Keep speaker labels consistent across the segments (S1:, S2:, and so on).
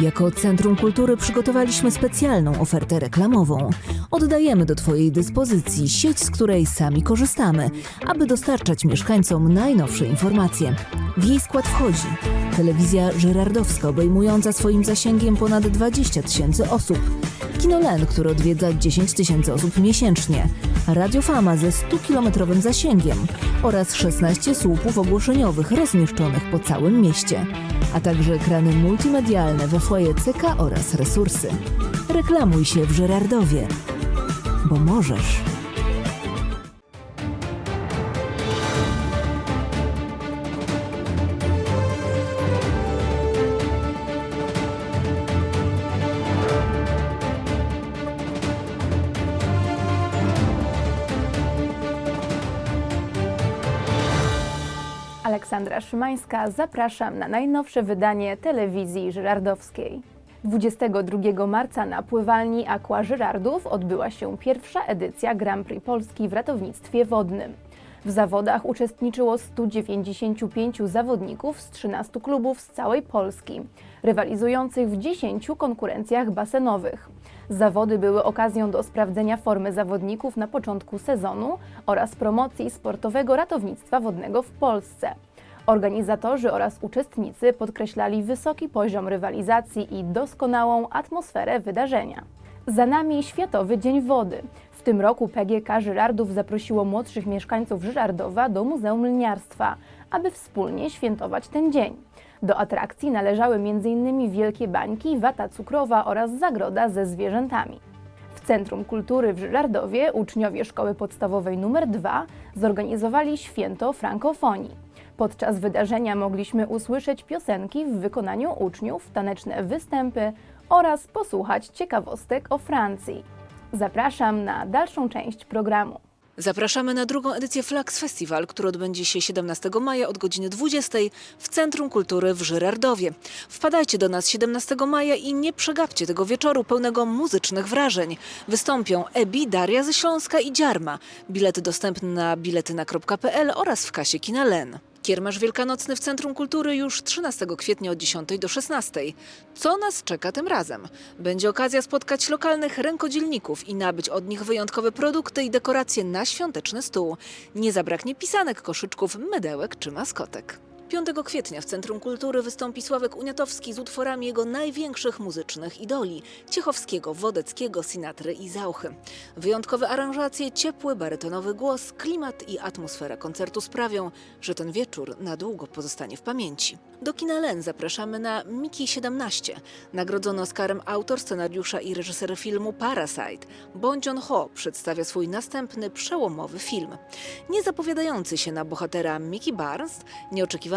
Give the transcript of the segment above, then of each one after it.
S1: Jako Centrum Kultury przygotowaliśmy specjalną ofertę reklamową. Oddajemy do Twojej dyspozycji sieć, z której sami korzystamy, aby dostarczać mieszkańcom najnowsze informacje. W jej skład wchodzi telewizja żyrardowska obejmująca swoim zasięgiem ponad 20 tysięcy osób, Kinolen, który odwiedza 10 tysięcy osób miesięcznie, Radio Fama ze 100-kilometrowym zasięgiem oraz 16 słupów ogłoszeniowych rozmieszczonych po całym mieście, a także ekrany multimedialne we foyer CK oraz resursy. Reklamuj się w Żerardowie, bo możesz.
S2: Aleksandra Szymańska, zapraszam na najnowsze wydanie telewizji żyrardowskiej. 22 marca na pływalni Aqua Żyrardów odbyła się pierwsza edycja Grand Prix Polski w ratownictwie wodnym. W zawodach uczestniczyło 195 zawodników z 13 klubów z całej Polski, rywalizujących w 10 konkurencjach basenowych. Zawody były okazją do sprawdzenia formy zawodników na początku sezonu oraz promocji sportowego ratownictwa wodnego w Polsce. Organizatorzy oraz uczestnicy podkreślali wysoki poziom rywalizacji i doskonałą atmosferę wydarzenia. Za nami Światowy Dzień Wody. W tym roku PGK Żyrardów zaprosiło młodszych mieszkańców Żyrardowa do Muzeum Lniarstwa, aby wspólnie świętować ten dzień. Do atrakcji należały m.in. wielkie bańki, wata cukrowa oraz zagroda ze zwierzętami. W Centrum Kultury w Żyrardowie uczniowie Szkoły Podstawowej nr 2 zorganizowali święto frankofonii. Podczas wydarzenia mogliśmy usłyszeć piosenki w wykonaniu uczniów, taneczne występy oraz posłuchać ciekawostek o Francji. Zapraszam na dalszą część programu.
S3: Zapraszamy na drugą edycję Flax Festival, który odbędzie się 17 maja od godziny 20 w Centrum Kultury w Żyrardowie. Wpadajcie do nas 17 maja i nie przegapcie tego wieczoru pełnego muzycznych wrażeń. Wystąpią Ebi, Daria ze Śląska i Dziarma. Bilety dostępne na biletyna.pl oraz w kasie Kina Len. Kiermasz Wielkanocny w Centrum Kultury już 13 kwietnia od 10 do 16. Co nas czeka tym razem? Będzie okazja spotkać lokalnych rękodzielników i nabyć od nich wyjątkowe produkty i dekoracje na świąteczny stół. Nie zabraknie pisanek, koszyczków, mydełek czy maskotek. 5 kwietnia w Centrum Kultury wystąpi Sławek Uniatowski z utworami jego największych muzycznych idoli Ciechowskiego, Wodeckiego, Sinatry i Zauchy. Wyjątkowe aranżacje, ciepły, barytonowy głos, klimat i atmosfera koncertu sprawią, że ten wieczór na długo pozostanie w pamięci. Do kina Len zapraszamy na Miki 17. Nagrodzony Oscarem autor scenariusza i reżyser filmu Parasite, Bong Joon-ho przedstawia swój następny przełomowy film. Nie zapowiadający się na bohatera Mickey Barnes,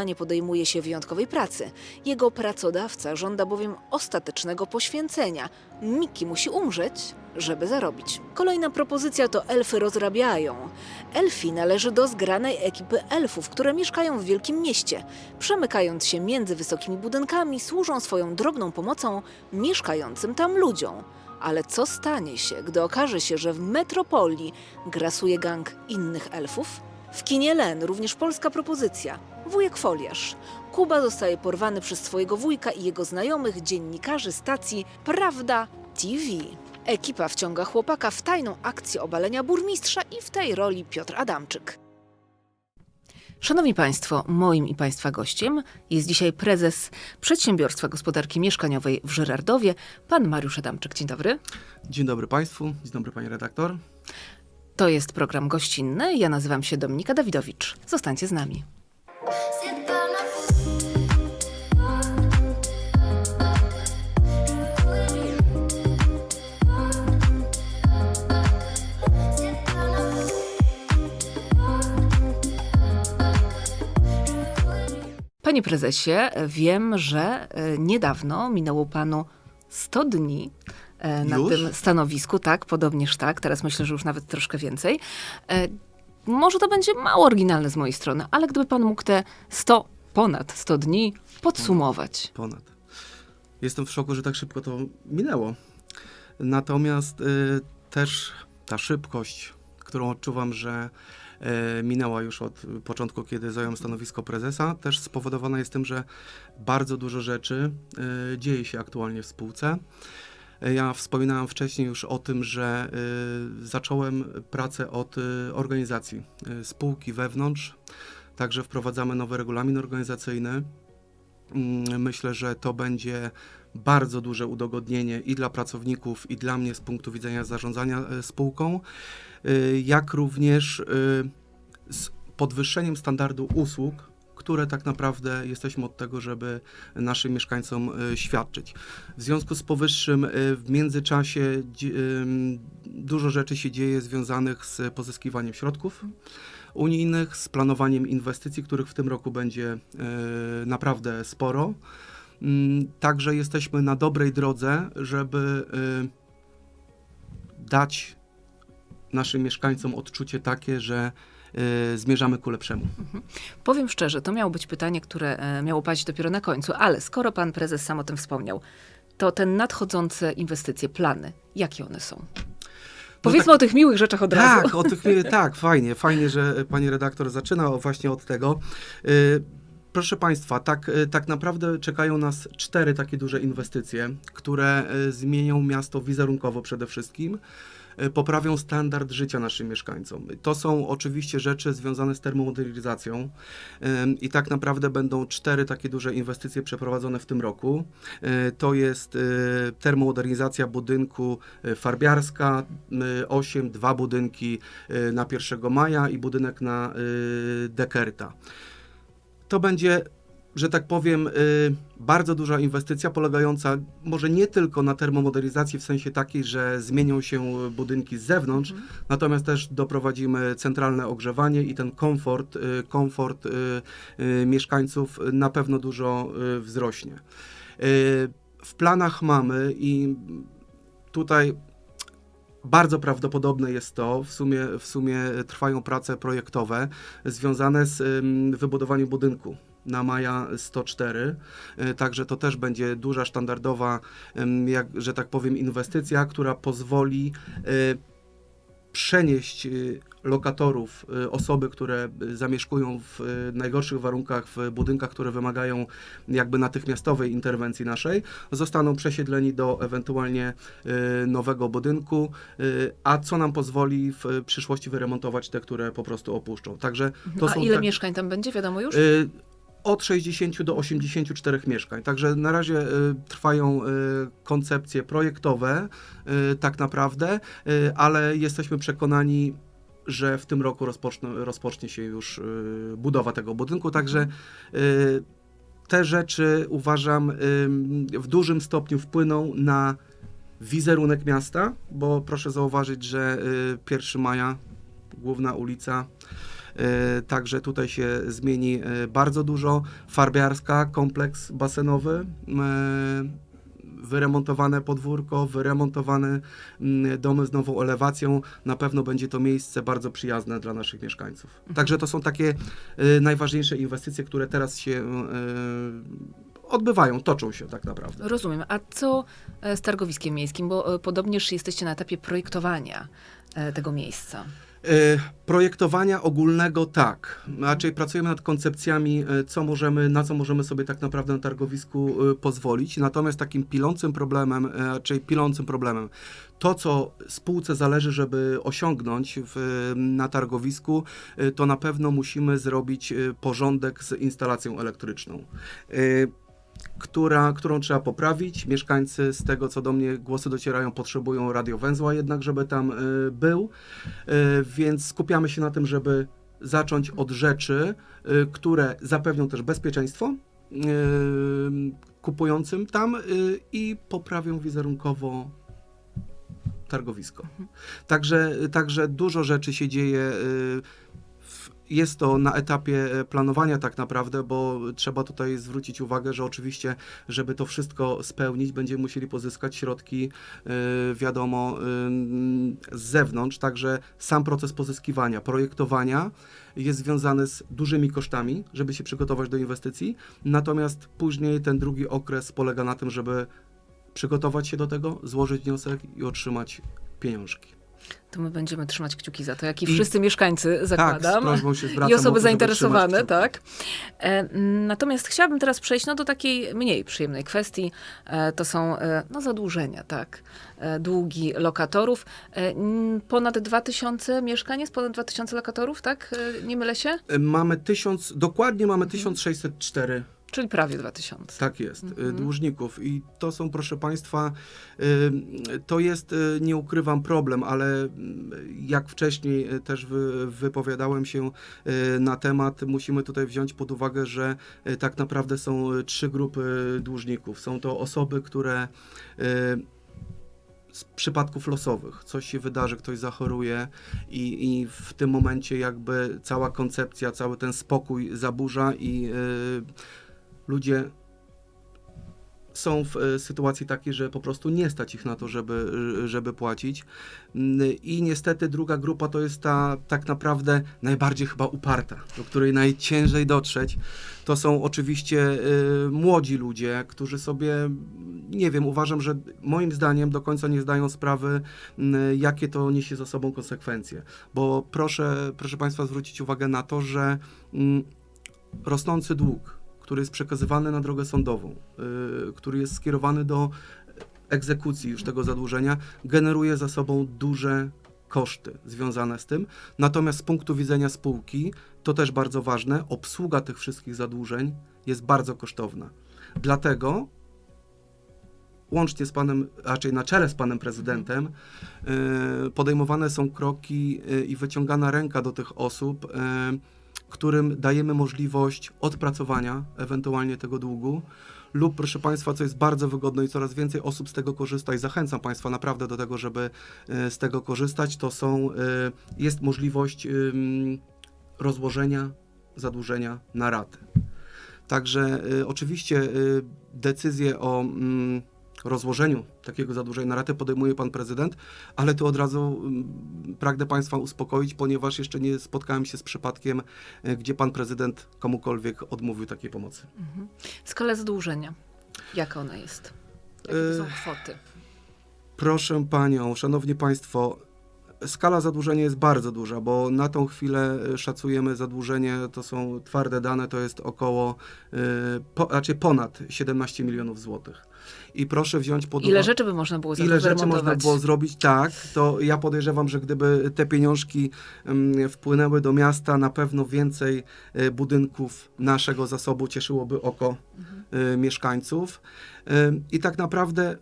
S3: nieoczekiwanie podejmuje się wyjątkowej pracy. Jego pracodawca żąda bowiem ostatecznego poświęcenia. Mickey musi umrzeć, żeby zarobić. Kolejna propozycja to Elfy rozrabiają. Elfi należy do zgranej ekipy elfów, które mieszkają w wielkim mieście. Przemykając się między wysokimi budynkami, służą swoją drobną pomocą mieszkającym tam ludziom. Ale co stanie się, gdy okaże się, że w metropolii grasuje gang innych elfów? W kinie Len również polska propozycja. Wujek Foliarz. Kuba zostaje porwany przez swojego wujka i jego znajomych dziennikarzy stacji Prawda TV. Ekipa wciąga chłopaka w tajną akcję obalenia burmistrza i w tej roli Piotr Adamczyk. Szanowni Państwo, moim i Państwa gościem jest dzisiaj prezes Przedsiębiorstwa Gospodarki Mieszkaniowej w Żyrardowie, pan Mariusz Adamczyk. Dzień dobry.
S4: Dzień dobry Państwu, dzień dobry Pani redaktor.
S3: To jest program gościnny. Ja nazywam się Dominika Dawidowicz. Zostańcie z nami. Panie prezesie, wiem, że e, niedawno minęło panu 100 dni e, na
S4: Już?
S3: tym stanowisku, tak, podobnież tak, teraz myślę, że już nawet troszkę więcej. E, Może to będzie mało oryginalne z mojej strony, ale gdyby pan mógł te 100, ponad 100 dni podsumować.
S4: Ponad. Jestem w szoku, że tak szybko to minęło. Natomiast y, też ta szybkość, którą odczuwam, że minęła już od początku, kiedy zająłem stanowisko prezesa, też spowodowana jest tym, że bardzo dużo rzeczy e, dzieje się aktualnie w spółce. E, Ja wspominałem wcześniej już o tym, że e, zacząłem pracę od e, organizacji e, spółki wewnątrz, także wprowadzamy nowy regulamin organizacyjny. Mm, Myślę, że to będzie bardzo duże udogodnienie i dla pracowników, i dla mnie z punktu widzenia zarządzania e, spółką, y, jak również y, z podwyższeniem standardu usług, które tak naprawdę jesteśmy od tego, żeby naszym mieszkańcom świadczyć. W związku z powyższym w międzyczasie dużo rzeczy się dzieje związanych z pozyskiwaniem środków unijnych, z planowaniem inwestycji, których w tym roku będzie y, naprawdę sporo. Mm, Także jesteśmy na dobrej drodze, żeby y, dać naszym mieszkańcom odczucie takie, że y, zmierzamy ku lepszemu.
S3: Powiem szczerze, to miało być pytanie, które e, miało paść dopiero na końcu, ale skoro pan prezes sam o tym wspomniał, to te nadchodzące inwestycje, plany, jakie one są? Powiedzmy o tych miłych rzeczach od razu.
S4: Tak, o tych, tak, fajnie, fajnie, że pani redaktor zaczyna właśnie od tego. Y, Proszę Państwa, tak, y, tak naprawdę czekają nas cztery takie duże inwestycje, które zmienią miasto wizerunkowo przede wszystkim, poprawią standard życia naszym mieszkańcom. To są oczywiście rzeczy związane z termomodernizacją ym, i tak naprawdę będą cztery takie duże inwestycje przeprowadzone w tym roku. Y, To jest y, termomodernizacja budynku y, Farbiarska, y, 8, dwa budynki y, na 1 maja i budynek na y, Dekerta. To będzie, że tak powiem, y, bardzo duża inwestycja polegająca może nie tylko na termomodernizacji w sensie takiej, że zmienią się budynki z zewnątrz, natomiast też doprowadzimy centralne ogrzewanie i ten komfort, y, komfort y, y, mieszkańców na pewno dużo y, wzrośnie. Y, W planach mamy i tutaj bardzo prawdopodobne jest to, w sumie, w sumie trwają prace projektowe związane z wybudowaniem budynku na Maja 104, Y, także to też będzie duża, standardowa, ym, jak, że tak powiem, inwestycja, która pozwoli y, przenieść y, lokatorów, osoby, które zamieszkują w najgorszych warunkach w budynkach, które wymagają jakby natychmiastowej interwencji naszej, zostaną przesiedleni do ewentualnie nowego budynku, a co nam pozwoli w przyszłości wyremontować te, które po prostu opuszczą. Także to
S3: A
S4: są
S3: ile
S4: tak-
S3: mieszkań tam będzie, wiadomo już?
S4: Od 60 do 84 mieszkań. Także na razie y, trwają y, koncepcje projektowe, y, tak naprawdę, y, ale jesteśmy przekonani, że w tym roku rozpocznie, się już y, budowa tego budynku. Także y, te rzeczy uważam y, w dużym stopniu wpłyną na wizerunek miasta, bo proszę zauważyć, że y, 1 maja główna ulica Także tutaj się zmieni e, bardzo dużo. Farbiarska, kompleks basenowy, e, wyremontowane podwórko, wyremontowane mm, domy z nową elewacją. Na pewno będzie to miejsce bardzo przyjazne dla naszych mieszkańców. Także to są takie e, najważniejsze inwestycje, które teraz się e, odbywają, toczą się tak naprawdę.
S3: Rozumiem. A co e, z targowiskiem miejskim? Bo e, podobnież jesteście na etapie projektowania e, tego miejsca.
S4: E, Projektowania ogólnego tak. Raczej pracujemy nad koncepcjami, e, co możemy, na co możemy sobie tak naprawdę na targowisku e, pozwolić. Natomiast takim pilącym problemem, raczej pilącym problemem, to co spółce zależy, żeby osiągnąć w, na targowisku, to na pewno musimy zrobić porządek z instalacją elektryczną. Która, którą trzeba poprawić. Mieszkańcy, z tego co do mnie głosy docierają, potrzebują radiowęzła jednak, żeby tam y, był. Y, więc skupiamy się na tym, żeby zacząć od rzeczy, y, które zapewnią też bezpieczeństwo y, kupującym tam y, i poprawią wizerunkowo targowisko. Także, także dużo rzeczy się dzieje. Jest to na etapie e, planowania tak naprawdę, bo trzeba tutaj zwrócić uwagę, że oczywiście, żeby to wszystko spełnić, będziemy musieli pozyskać środki, y, wiadomo, y, z zewnątrz. Także sam proces pozyskiwania, projektowania jest związany z dużymi kosztami, żeby się przygotować do inwestycji. Natomiast później ten drugi okres polega na tym, żeby przygotować się do tego, złożyć wniosek i otrzymać pieniążki.
S3: To my będziemy trzymać kciuki za to, jak i
S4: I-
S3: wszyscy mieszkańcy,
S4: Tak, z
S3: zakładam.
S4: prośbą się zwracam
S3: I
S4: to,
S3: osoby
S4: żeby
S3: zainteresowane, tak. E, natomiast chciałabym teraz przejść no, do takiej mniej przyjemnej kwestii. E, to są e, no, zadłużenia, tak. E, długi lokatorów. E, ponad 2000 mieszkań jest, ponad 2000 lokatorów, tak? E, nie mylę się?
S4: Y, Mamy tysiąc, dokładnie mamy
S3: Mhm.
S4: 1604
S3: Czyli prawie 2000.
S4: Tak jest, y,
S3: Mhm.
S4: dłużników. I to są, proszę Państwa, y, to jest, y, nie ukrywam, problem, ale jak wcześniej też wy, wypowiadałem się na temat, musimy tutaj wziąć pod uwagę, że tak naprawdę są trzy grupy dłużników. Są to osoby, które z przypadków losowych. Coś się wydarzy, ktoś zachoruje i, i w tym momencie jakby cała koncepcja, cały ten spokój zaburza i ludzie są w e, sytuacji takiej, że po prostu nie stać ich na to, żeby, e, żeby płacić. Mm, I niestety druga grupa to jest ta tak naprawdę najbardziej chyba uparta, do której najciężej dotrzeć. To są oczywiście e, młodzi ludzie, którzy sobie, nie wiem, uważam, że moim zdaniem do końca nie zdają sprawy, mm, jakie to niesie za sobą konsekwencje. Bo proszę, proszę Państwa zwrócić uwagę na to, że mm, rosnący dług, który jest przekazywany na drogę sądową, y, który jest skierowany do egzekucji już tego zadłużenia, generuje za sobą duże koszty związane z tym. Natomiast z punktu widzenia spółki, to też bardzo ważne, obsługa tych wszystkich zadłużeń jest bardzo kosztowna. Dlatego łącznie z panem, raczej na czele z panem prezydentem, y, podejmowane są kroki y, i wyciągana ręka do tych osób, którym dajemy możliwość odpracowania ewentualnie tego długu. Lub, proszę Państwa, co jest bardzo wygodne i coraz więcej osób z tego korzysta i zachęcam Państwa naprawdę do tego, żeby e, z tego korzystać, to są, e, jest możliwość rozłożenia zadłużenia na ratę. Także y, oczywiście decyzję o mm, rozłożeniu takiego zadłużenia na ratę podejmuje pan prezydent, ale tu od razu mm, pragnę państwa uspokoić, ponieważ jeszcze nie spotkałem się z przypadkiem, y, gdzie pan prezydent komukolwiek odmówił takiej pomocy.
S3: Skala zadłużenia. Jaka ona jest? Jakie to są
S4: E,
S3: kwoty?
S4: Proszę panią, szanowni państwo, skala zadłużenia jest bardzo duża, bo na tą chwilę y, szacujemy zadłużenie, to są twarde dane, to jest około, y, po, raczej ponad 17 milionów złotych. I proszę wziąć pod
S3: Ile
S4: uwagę...
S3: rzeczy by można było
S4: Ile rzeczy można było zrobić, tak, to ja podejrzewam, że gdyby te pieniążki mm, wpłynęły do miasta, na pewno więcej y, budynków naszego zasobu cieszyłoby oko y, mieszkańców. I tak naprawdę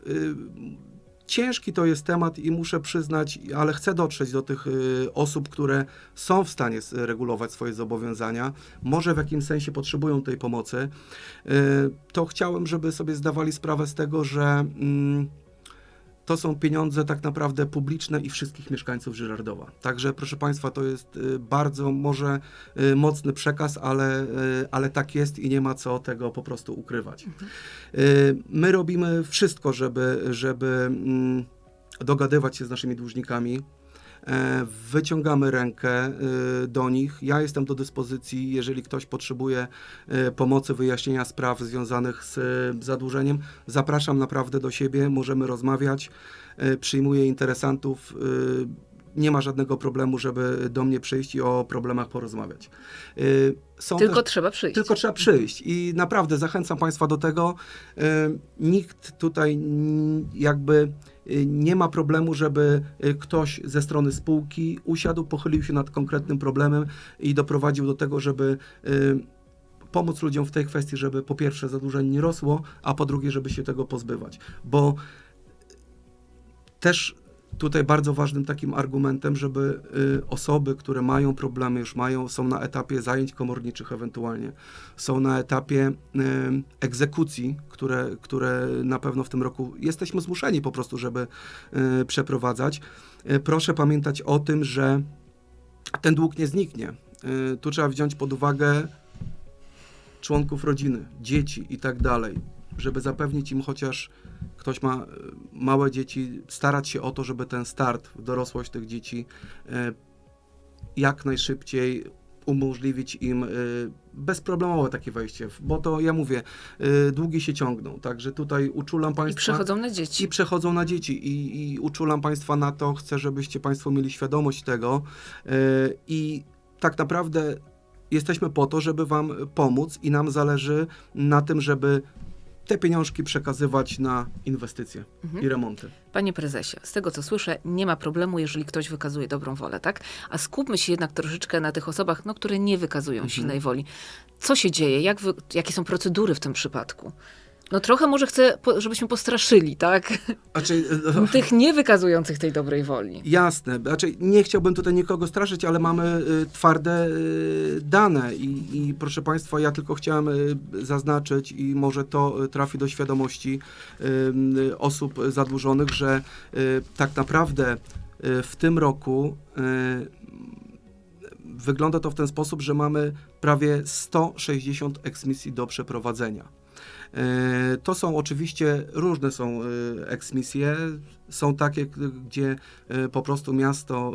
S4: ciężki to jest temat i muszę przyznać, ale chcę dotrzeć do tych y, osób, które są w stanie regulować swoje zobowiązania, może w jakimś sensie potrzebują tej pomocy, y, to chciałem, żeby sobie zdawali sprawę z tego, że mm, to są pieniądze tak naprawdę publiczne i wszystkich mieszkańców Żyrardowa. Także proszę Państwa, to jest y, bardzo może y, mocny przekaz, ale, y, ale tak jest i nie ma co tego po prostu ukrywać. Y, My robimy wszystko, żeby, żeby mm, dogadywać się z naszymi dłużnikami. E, Wyciągamy rękę y, do nich. Ja jestem do dyspozycji, jeżeli ktoś potrzebuje y, pomocy, wyjaśnienia spraw związanych z zadłużeniem. Zapraszam naprawdę do siebie, możemy rozmawiać. Przyjmuję interesantów. Nie ma żadnego problemu, żeby do mnie przyjść i o problemach porozmawiać. Y, Są
S3: Tylko
S4: też...
S3: trzeba przyjść.
S4: Tylko trzeba przyjść i naprawdę zachęcam Państwa do tego. Y, Nikt tutaj jakby y, nie ma problemu, żeby ktoś ze strony spółki usiadł, pochylił się nad konkretnym problemem i doprowadził do tego, żeby pomóc ludziom w tej kwestii, żeby po pierwsze zadłużenie nie rosło, a po drugie, żeby się tego pozbywać. Bo też tutaj bardzo ważnym takim argumentem, żeby y, osoby, które mają problemy, już mają, są na etapie zajęć komorniczych ewentualnie, są na etapie y, egzekucji, które, które na pewno w tym roku jesteśmy zmuszeni po prostu, żeby y, przeprowadzać. Y, proszę pamiętać o tym, że ten dług nie zniknie. Y, tu trzeba wziąć pod uwagę członków rodziny, dzieci i tak dalej, żeby zapewnić im chociaż ktoś ma e, małe dzieci, starać się o to, żeby ten start w dorosłość tych dzieci e, jak najszybciej umożliwić im y, bezproblemowe takie wejście, bo to ja mówię, długi się ciągną, także tutaj uczulam
S3: I
S4: Państwa...
S3: przechodzą na dzieci.
S4: I przechodzą na dzieci i, i uczulam Państwa na to, chcę, żebyście Państwo mieli świadomość tego i tak naprawdę jesteśmy po to, żeby Wam pomóc i nam zależy na tym, żeby te pieniążki przekazywać na inwestycje
S3: Mhm.
S4: i remonty.
S3: Panie prezesie, z tego co słyszę, nie ma problemu, jeżeli ktoś wykazuje dobrą wolę, tak? A skupmy się jednak troszeczkę na tych osobach, no, które nie wykazują
S4: Mhm.
S3: silnej woli. Co się dzieje? Jak wy, jakie są procedury w tym przypadku? No trochę może chcę, żebyśmy postraszyli, tak?
S4: Znaczy,
S3: Tych nie wykazujących tej dobrej woli.
S4: Jasne, znaczy nie chciałbym tutaj nikogo straszyć, ale mamy y, twarde y, dane i, i proszę Państwa, ja tylko chciałem y, zaznaczyć i może to trafi do świadomości osób zadłużonych, że tak naprawdę w tym roku wygląda to w ten sposób, że mamy prawie 160 eksmisji do przeprowadzenia. E, To są oczywiście różne są e, eksmisje. Są takie, gdzie e, po prostu miasto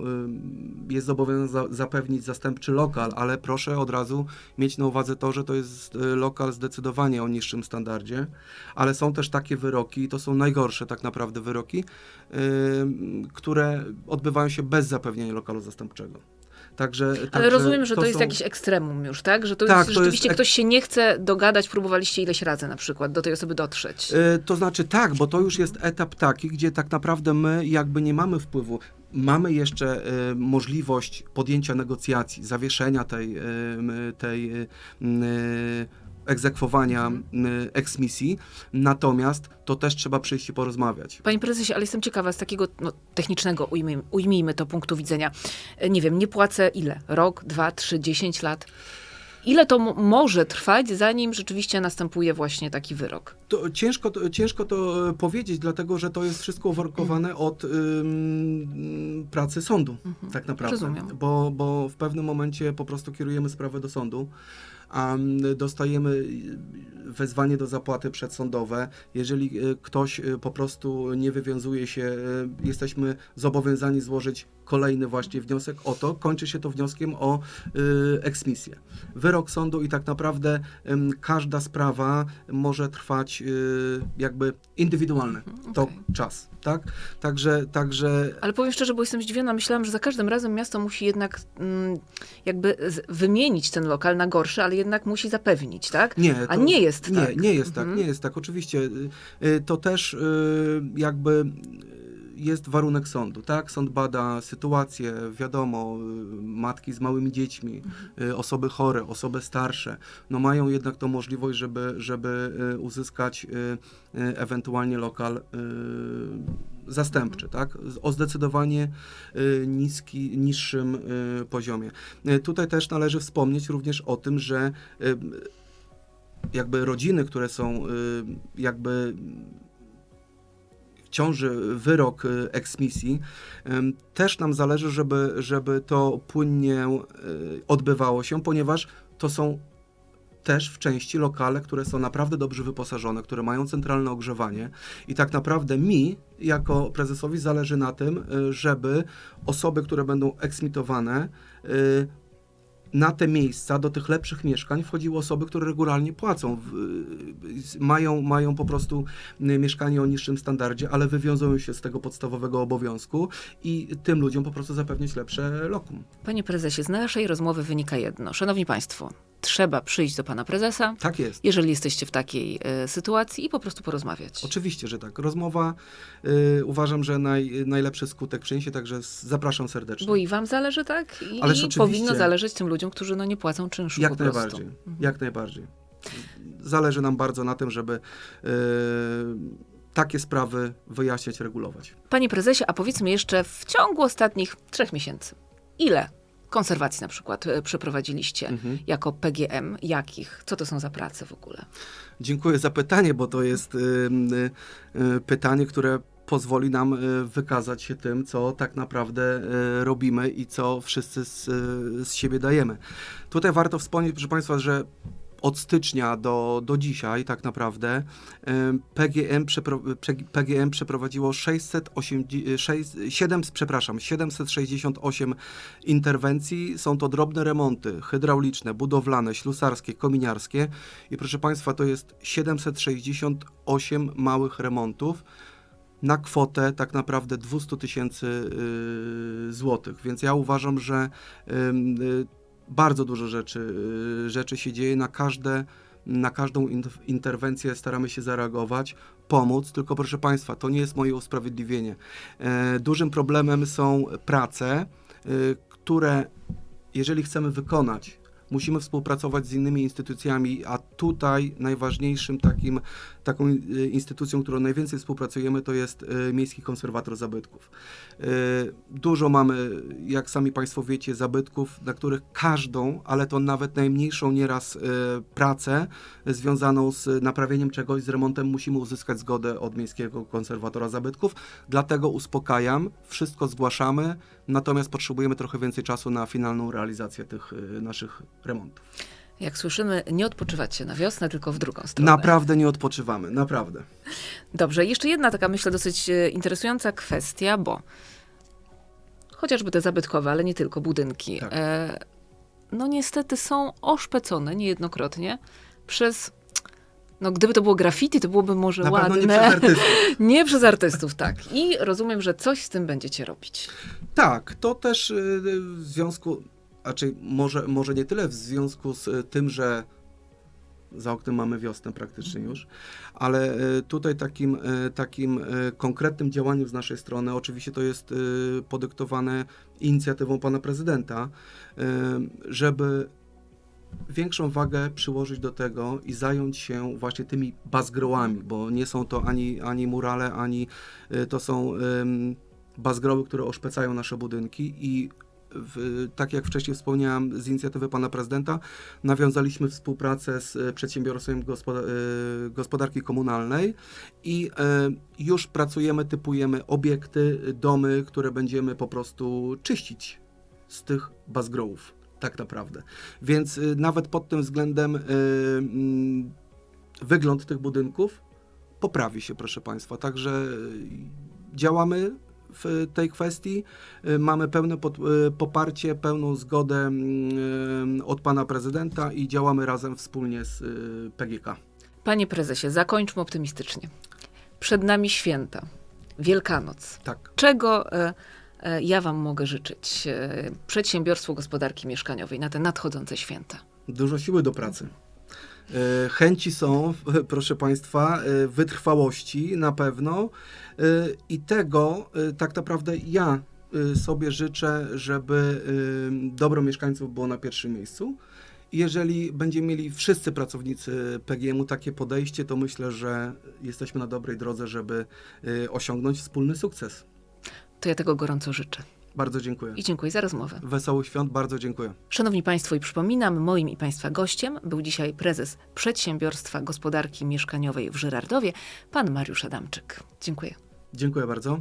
S4: jest zobowiązane za- zapewnić zastępczy lokal, ale proszę od razu mieć na uwadze to, że to jest lokal zdecydowanie o niższym standardzie, ale są też takie wyroki, i to są najgorsze tak naprawdę wyroki, które odbywają się bez zapewnienia lokalu zastępczego. Także,
S3: Ale
S4: także
S3: rozumiem, że to, jest
S4: są-
S3: jakiś ekstremum już, tak? Że to
S4: Tak,
S3: jest,
S4: to jest
S3: rzeczywiście
S4: ek-
S3: ktoś się nie chce dogadać, próbowaliście ileś razy na przykład do tej osoby dotrzeć.
S4: E, To znaczy tak, bo to już jest etap taki, gdzie tak naprawdę my jakby nie mamy wpływu. Mamy jeszcze e, możliwość podjęcia negocjacji, zawieszenia tej, m, tej e, egzekwowania m, eksmisji, natomiast to też trzeba przyjść i porozmawiać.
S3: Panie prezesie, ale jestem ciekawa z takiego no, technicznego, ujmijmy, ujmijmy to punktu widzenia. E, Nie wiem, nie płacę ile? Rok, dwa, trzy, dziesięć lat? Ile to może trwać, zanim rzeczywiście następuje właśnie taki wyrok?
S4: To ciężko, to, ciężko to e, powiedzieć, dlatego że to jest wszystko uwarunkowane od ym, pracy sądu, tak naprawdę.
S3: rozumiem.
S4: Bo, bo w pewnym momencie po prostu kierujemy sprawę do sądu, mm, dostajemy wezwanie do zapłaty przedsądowe. Jeżeli y, ktoś y, po prostu nie wywiązuje się, y, jesteśmy zobowiązani złożyć kolejny właśnie wniosek o to. Kończy się to wnioskiem o y, eksmisję. Wyrok sądu i tak naprawdę każda sprawa może trwać y, jakby indywidualny to
S3: okej.
S4: czas, tak? Także, także
S3: Ale powiem szczerze, bo jestem zdziwiona. Myślałam, że za każdym razem miasto musi jednak mm, jakby wymienić ten lokal na gorszy, ale jednak musi zapewnić, tak?
S4: Nie,
S3: A
S4: to-
S3: nie jest
S4: nie,
S3: tak.
S4: Nie jest
S3: Mhm.
S4: tak, nie jest tak. Oczywiście y, to też jakby jest warunek sądu, tak? Sąd bada sytuację, wiadomo, matki z małymi dziećmi, y, osoby chore, osoby starsze, no mają jednak tą możliwość, żeby, żeby y, uzyskać y, ewentualnie lokal zastępczy, tak? Z- O zdecydowanie niski, niższym poziomie. Tutaj też należy wspomnieć również o tym, że jakby rodziny, które są jakby ciąży wyrok y, eksmisji, też nam zależy, żeby, żeby to płynnie y, odbywało się, ponieważ to są też w części lokale, które są naprawdę dobrze wyposażone, które mają centralne ogrzewanie. I tak naprawdę mi, jako prezesowi, zależy na tym, y, żeby osoby, które będą eksmitowane, na te miejsca, do tych lepszych mieszkań wchodziły osoby, które regularnie płacą. W, y, mają, mają po prostu y, mieszkanie o niższym standardzie, ale wywiązują się z tego podstawowego obowiązku i tym ludziom po prostu zapewnić lepsze lokum.
S3: Panie prezesie, z naszej rozmowy wynika jedno. Szanowni Państwo, trzeba przyjść do pana prezesa,
S4: Tak jest.
S3: jeżeli jesteście w takiej e, sytuacji i po prostu porozmawiać.
S4: Oczywiście, że tak. Rozmowa y, uważam, że naj, najlepszy skutek przyniesie, także zapraszam serdecznie.
S3: Bo i wam zależy, tak? I,
S4: Ależ
S3: i
S4: oczywiście.
S3: powinno zależeć tym ludziom, którzy no nie płacą czynszu
S4: Jak najbardziej. Jak najbardziej. Zależy nam bardzo na tym, żeby y, takie sprawy wyjaśniać, regulować.
S3: Panie prezesie, a powiedzmy jeszcze w ciągu ostatnich trzech miesięcy, ile konserwacji na przykład e, przeprowadziliście
S4: Mhm.
S3: jako PGM? Jakich? Co to są za prace w ogóle?
S4: Dziękuję za pytanie, bo to jest y, y, y, pytanie, które pozwoli nam y, wykazać się tym, co tak naprawdę y, robimy i co wszyscy z, z siebie dajemy. Tutaj warto wspomnieć, proszę Państwa, że od stycznia do, do dzisiaj tak naprawdę PGM, przepro, prze- PGM przeprowadziło 680, 6, 7, przepraszam, 768 interwencji. Są to drobne remonty hydrauliczne, budowlane, ślusarskie, kominiarskie i proszę Państwa, to jest 768 małych remontów na kwotę tak naprawdę 200 tysięcy y, złotych. Więc ja uważam, że y, bardzo dużo rzeczy, y, rzeczy się dzieje. Na, każde, na każdą in, interwencję staramy się zareagować, pomóc. Tylko proszę Państwa, to nie jest moje usprawiedliwienie. E, dużym problemem są prace, y, które jeżeli chcemy wykonać, musimy współpracować z innymi instytucjami, a tutaj najważniejszym takim, taką y, instytucją, którą najwięcej współpracujemy, to jest y, Miejski Konserwator Zabytków. Y, Dużo mamy, jak sami Państwo wiecie, zabytków, na których każdą, ale to nawet najmniejszą nieraz pracę związaną z naprawieniem czegoś, z remontem musimy uzyskać zgodę od Miejskiego Konserwatora Zabytków. Dlatego uspokajam, wszystko zgłaszamy, natomiast potrzebujemy trochę więcej czasu na finalną realizację tych naszych remontów.
S3: Jak słyszymy, nie odpoczywacie na wiosnę, tylko w drugą stronę.
S4: Naprawdę nie odpoczywamy, naprawdę.
S3: Dobrze, jeszcze jedna taka, myślę, dosyć e, interesująca kwestia, bo chociażby te zabytkowe, ale nie tylko budynki,
S4: Tak.
S3: e, no niestety są oszpecone niejednokrotnie przez. No, gdyby to było graffiti, to byłoby może
S4: Na
S3: ładne.
S4: nie przez artystów.
S3: Nie przez artystów, tak. I rozumiem, że coś z tym będziecie robić.
S4: Tak, to też y, w związku, raczej może, może nie tyle w związku z y, tym, że za oknem mamy wiosnę praktycznie już, ale y, tutaj takim, y, takim konkretnym działaniem z naszej strony, oczywiście to jest podyktowane inicjatywą pana prezydenta, żeby większą wagę przyłożyć do tego i zająć się właśnie tymi bazgrołami, bo nie są to ani, ani murale, ani to są bazgroły, które oszpecają nasze budynki i w, tak jak wcześniej wspomniałem, z inicjatywy pana prezydenta nawiązaliśmy współpracę z e, przedsiębiorstwem e, gospodarki komunalnej i e, już pracujemy, typujemy obiekty, domy, które będziemy po prostu czyścić z tych bazgrołów, tak naprawdę. Więc nawet pod tym względem mm, wygląd tych budynków poprawi się, proszę Państwa. Także działamy w tej kwestii. Y, Mamy pełne pod, y, poparcie, pełną zgodę mm, y, od pana prezydenta i działamy razem wspólnie z PGK.
S3: Panie prezesie, zakończmy optymistycznie. Przed nami święta, Wielkanoc.
S4: Tak.
S3: Czego e, e, ja Wam mogę życzyć e, przedsiębiorstwu gospodarki mieszkaniowej na te nadchodzące święta?
S4: Dużo siły do pracy. E, Chęci są, proszę Państwa, e, wytrwałości na pewno e, i tego e, tak naprawdę ja e, sobie życzę, żeby e, dobro mieszkańców było na pierwszym miejscu. Jeżeli będziemy mieli wszyscy pracownicy PGM-u takie podejście, to myślę, że jesteśmy na dobrej drodze, żeby e, osiągnąć wspólny sukces.
S3: To ja tego gorąco życzę.
S4: Bardzo dziękuję.
S3: I dziękuję za rozmowę.
S4: Wesołych świąt, bardzo dziękuję.
S3: Szanowni Państwo, i przypominam, moim i Państwa gościem był dzisiaj prezes Przedsiębiorstwa Gospodarki Mieszkaniowej w Żyrardowie, pan Mariusz Adamczyk. Dziękuję.
S4: Dziękuję bardzo.